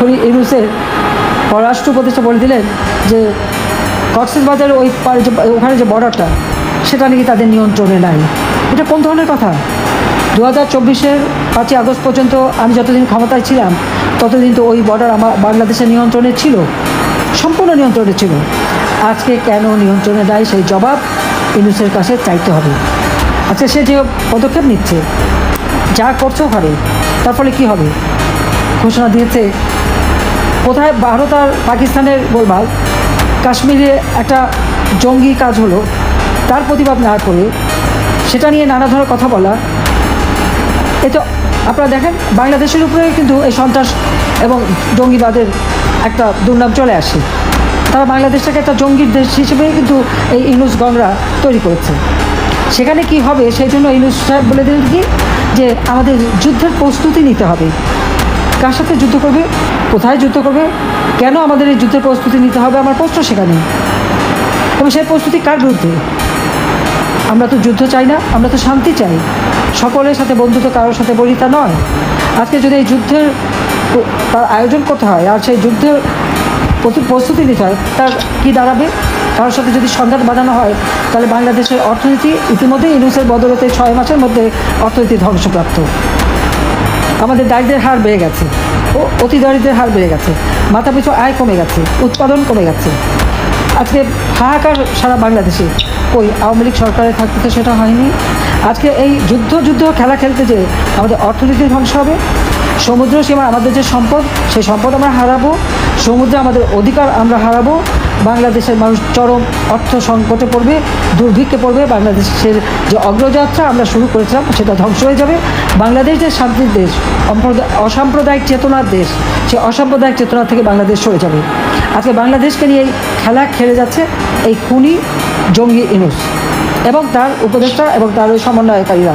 খনি ইউনুসের পররাষ্ট্র উপদেষ্টা বলে দিলেন যে, কক্সবাজারের ওই ওখানে যে বর্ডারটা সেটা নাকি তাদের নিয়ন্ত্রণে নাই। এটা কোন ধরনের কথা? দু হাজার চব্বিশের পাঁচই আগস্ট পর্যন্ত আমি যতদিন ক্ষমতায় ছিলাম, ততদিন তো ওই বর্ডার আমার বাংলাদেশের নিয়ন্ত্রণে ছিল। সম্পূর্ণ নিয়ন্ত্রণে ছিল। আজকে কেন নিয়ন্ত্রণে দেয় সেই জবাব ইউনুসের কাছে চাইতে হবে। আচ্ছা সে যে পদক্ষেপ নিচ্ছে, যা করছে ওখানে, তার ফলে কী হবে? ঘোষণা দিয়েছে কোথায় ভারত আর পাকিস্তানের গোলমাল? কাশ্মীরে একটা জঙ্গি কাজ হলো, তার প্রতিবাদ না করে সেটা নিয়ে নানা ধরনের কথা বলা। এ তো আপনারা দেখেন, বাংলাদেশের উপরে কিন্তু এই সন্ত্রাস এবং জঙ্গিবাদের একটা দুর্নাম চলে আসে। তারা বাংলাদেশটাকে একটা জঙ্গির দেশ হিসেবে কিন্তু এই ইনুস গংরা তৈরি করেছে। সেখানে কি হবে সেই জন্য ইনুস সাহেব বলে দিলেন কি? যে আমাদের যুদ্ধের প্রস্তুতি নিতে হবে। কার সাথে যুদ্ধ করবে? কোথায় যুদ্ধ করবে? কেন আমাদের এই যুদ্ধের প্রস্তুতি নিতে হবে? আমার প্রশ্ন সেখানে। এবং সেই প্রস্তুতি কার বিরুদ্ধে? আমরা তো যুদ্ধ চাই না, আমরা তো শান্তি চাই। সকলের সাথে বন্ধুত্ব কারোর সাথে বলি তা নয়। আজকে যদি এই যুদ্ধের তার আয়োজন করতে হয়, আর সেই যুদ্ধের প্রতি প্রস্তুতি নিতে হয়, তার কী দাঁড়াবে? কারোর সাথে যদি সংঘাত বাঁধানো হয়, তাহলে বাংলাদেশের অর্থনীতি ইতিমধ্যে ইউনুসের বদলতে ছয় মাসের মধ্যে অর্থনীতি ধ্বংসপ্রাপ্ত। আমাদের দারিদ্রের হার বেড়ে গেছে। ও অতি হার বেড়ে গেছে। মাথাপিছু আয় কমে গেছে, উৎপাদন কমে গেছে। আজকে হাহাকার সারা বাংলাদেশে। ওই আওয়ামী লীগ সরকারে থাকতে সেটা হয়নি? আজকে এই যুদ্ধ যুদ্ধ, খেলা খেলতে যে আমাদের অর্থনীতি ধ্বংস হবে, সমুদ্র সীমা আমাদের যে সম্পদ, সেই সম্পদ আমরা হারাবো, সমুদ্রে আমাদের অধিকার আমরা হারাবো বাংলাদেশের মানুষ চরম অর্থ সংকটে পড়বে, দুর্ভিক্ষে পড়বে, বাংলাদেশের যে অগ্রযাত্রা আমরা শুরু করেছিলাম সেটা ধ্বংস হয়ে যাবে। বাংলাদেশ যে শান্তির দেশ অসাম্প্রদায়িক চেতনার দেশ, সে অসাম্প্রদায়িক চেতনা থেকে বাংলাদেশ সরে যাবে। আজকে বাংলাদেশকে নিয়ে খেলা খেলে যাচ্ছে এই খুনি জঙ্গি ইনুস এবং তার উপদেষ্টা এবং তার ওই সমন্বয়কারীরা।